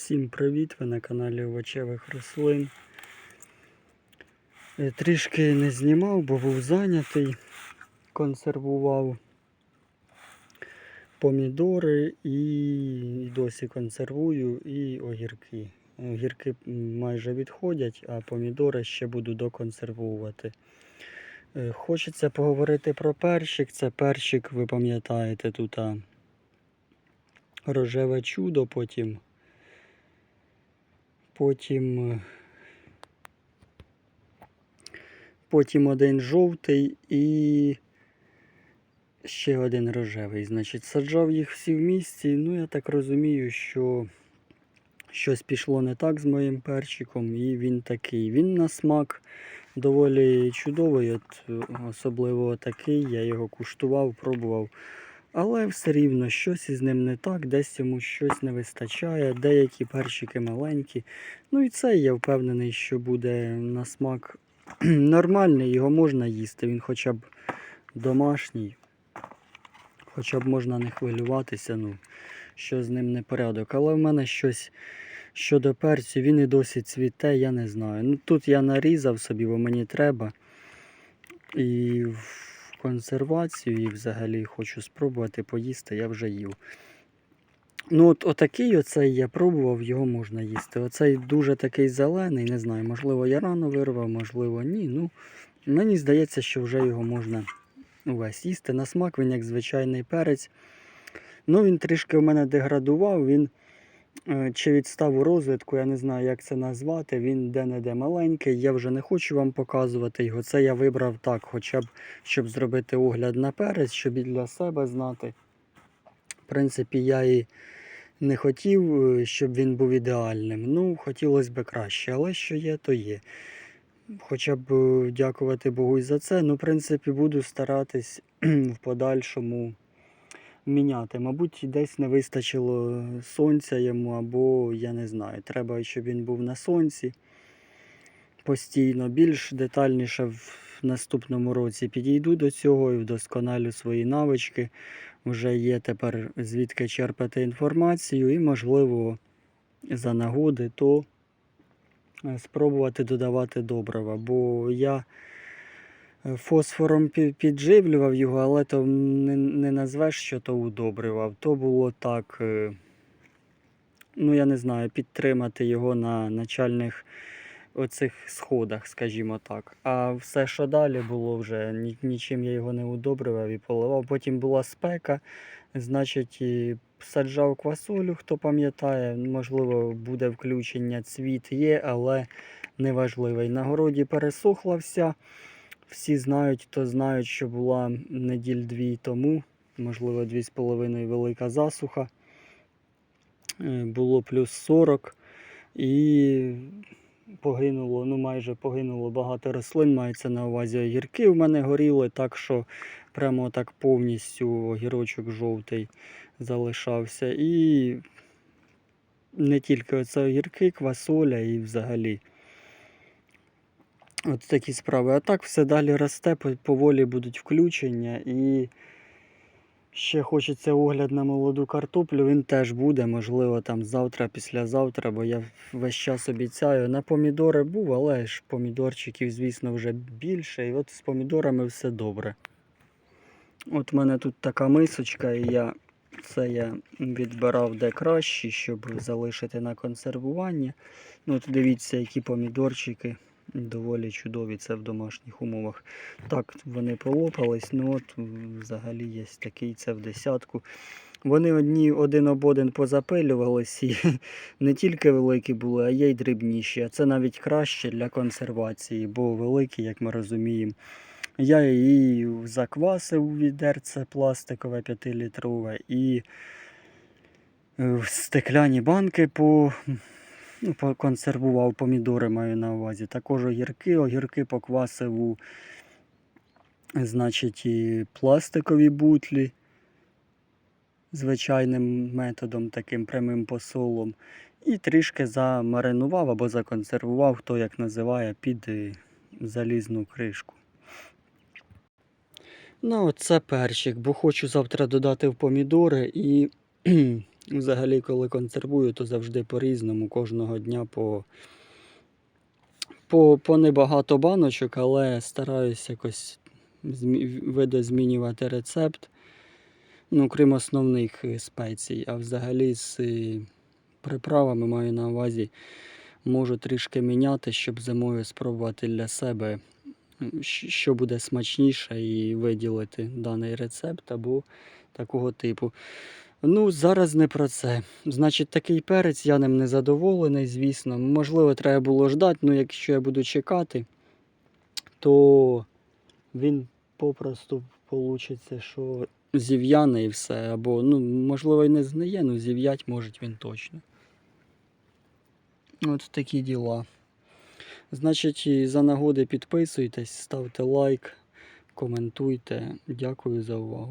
Всім привіт! Ви на каналі Овочевих рослин. Е, Трішки не знімав, бо був зайнятий, консервував помідори і досі консервую і огірки. Огірки майже відходять, а помідори ще буду доконсервувати. Е, Хочеться поговорити про перчик. Це перчик, ви пам'ятаєте, тут рожеве чудо, потім Потім, е, потім один жовтий і ще один рожевий. Значить, саджав їх всі в місті. Ну, я так розумію, що щось пішло не так з моїм перчиком, і він такий. Він на смак доволі чудовий, от, е, особливо такий. Я його куштував, пробував. Але все рівно щось із ним не так, десь йому щось не вистачає, деякі перчики маленькі. Ну і це я впевнений, що буде на смак нормальний, його можна їсти, він хоча б домашній, хоча б можна не хвилюватися, ну, що з ним не порядок. Але в мене щось щодо перцю, він і досі цвіте, я не знаю. Ну Тут я нарізав собі, бо мені треба. І консервацію і взагалі хочу спробувати поїсти, я вже їв. Ну, от отакий оцей я пробував, його можна їсти. Оцей дуже такий зелений, не знаю, можливо, я рано вирвав, можливо, ні. Ну, мені здається, що вже його можна увесь їсти. На смак він як звичайний перець. Ну, він трішки у мене деградував, він чи відстав у розвитку, я не знаю, як це назвати. Він де-не-де маленький. Я вже не хочу вам показувати його. Це я вибрав так, хоча б щоб зробити огляд на перець, щоб і для себе знати. В принципі, я і не хотів, е, щоб він був ідеальним. Ну, хотілося б краще, але що є, то є. Хоча б е, дякувати Богу і за це. Ну, в принципі, буду старатись в подальшому міняти. Мабуть, десь не вистачило сонця йому, або я не знаю. Треба, щоб він був на сонці постійно. Більш детальніше в наступному році підійду до цього і вдосконалю свої навички. Вже є тепер звідки черпати інформацію, і, можливо, за нагоди, то е, спробувати додавати добрива. Бо я фосфором підживлював його, але то не, не назвеш, що то удобрював. То було так, е, ну я не знаю, підтримати його на начальних оцих сходах, скажімо так. А все, що далі було вже, нічим я його не удобрював і поливав. Потім була спека, значить, і саджав квасолю, хто пам'ятає, можливо, буде включення, цвіт є, але неважливий. На городі пересохла вся. Всі знають, хто знають, що була неділь-дві тому, можливо, дві з половиною велика засуха. Е, Було плюс 40 і погинуло, ну майже погинуло багато рослин, мається на увазі огірки. В мене горіли так, що прямо так повністю огірочок жовтий залишався. І не тільки оце огірки, квасоля і взагалі. От такі справи. А так все далі росте, поволі будуть включення і. Ще хочеться огляд на молоду картоплю, він теж буде, можливо, там завтра, післязавтра, бо я весь час обіцяю. На помідори був, але ж помідорчиків, звісно, вже більше. І от з помідорами все добре. От в мене тут така мисочка, і я це я відбирав де краще, щоб залишити на консервування. Ну, от дивіться, які помідорчики доволі чудові, це в домашніх умовах. Так, вони полопались, ну от взагалі є такий, це в десятку. Вони одні один об один позапилювались і не тільки великі були, а є й дрібніші. А це навіть краще для консервації, бо великі, як ми розуміємо. Я її заквасив у відерце пластикове 5-літрове і е, в стекляні банки по, ну, поконсервував помідори, маю на увазі. Також огірки, огірки поквасив у значить, і пластикові бутлі звичайним методом, таким прямим посолом. І трішки замаринував або законсервував, хто як називає, під е, залізну кришку. Ну, це перчик, бо хочу завтра додати в помідори і Взагалі, коли консервую, то завжди по-різному, кожного дня по, по, по небагато баночок, але стараюсь якось видозмінювати рецепт. Ну, крім основних е, спецій, а взагалі з е, приправами маю на увазі, можу трішки міняти, щоб зимою спробувати для себе, що буде смачніше, і виділити даний рецепт або такого типу. Ну, зараз не про це. Значить, такий перець, я ним не задоволений, звісно. Можливо, треба було ждати, ну якщо я буду чекати, то він попросту вийде, що зів'яне і все. Або, ну, можливо, і не згниє, ну зів'ять може він точно. От такі діла. Значить, за нагоди підписуйтесь, ставте лайк, коментуйте. Дякую за увагу.